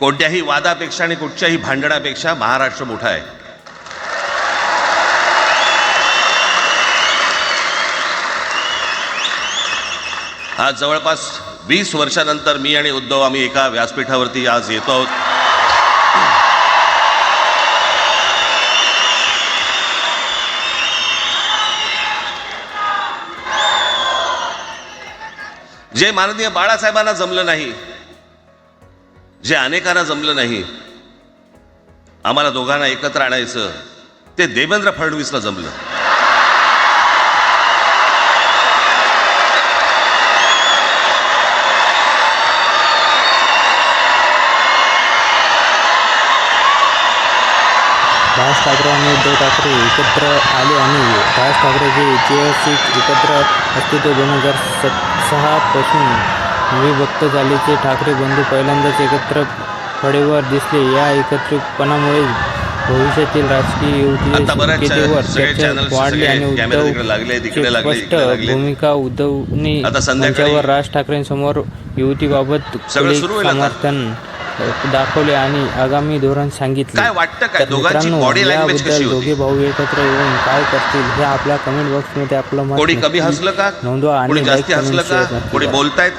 कोणत्याही वादापेक्षा आणि कुठच्याही भांडणापेक्षा महाराष्ट्र मोठा आहे. आज जवळपास वीस वर्षानंतर मी आणि उद्धव आम्ही एका व्यासपीठावरती आज येतो आहोत. जे माननीय बाळासाहेबांना जमलं नाही जे अनेकांना जमलं नाही आम्हाला दोघांना एकत्र आणायचं ते देवेंद्र फडणवीसला जमलं. राज ठाकरे आणि उद्धव ठाकरे एकत्र आले आणि राज ठाकरेचे ऐतिहासिक एकत्र अस्तित्व दोन हजार सत सहापासून विभक्त झाल्याचे ठाकरे बंधू पहिल्यांदाच एकत्र फळेवर दिसले या एकत्रितपणामुळे भविष्यातील राजकीय युतीवर चर्चा वाढली आणि लागले, स्पष्ट. भूमिका उद्धवनी मंचावर राज ठाकरेंसमोर युतीबाबत. समर्थन दाखवले आणि आगामी धोरण सांगितले मित्रांनो, याबद्दल दोघे भाऊ एकत्र येऊन काय करतील हे आपल्या कमेंट बॉक्समध्ये आपलं मत नोंदवा आणि. बोलतायत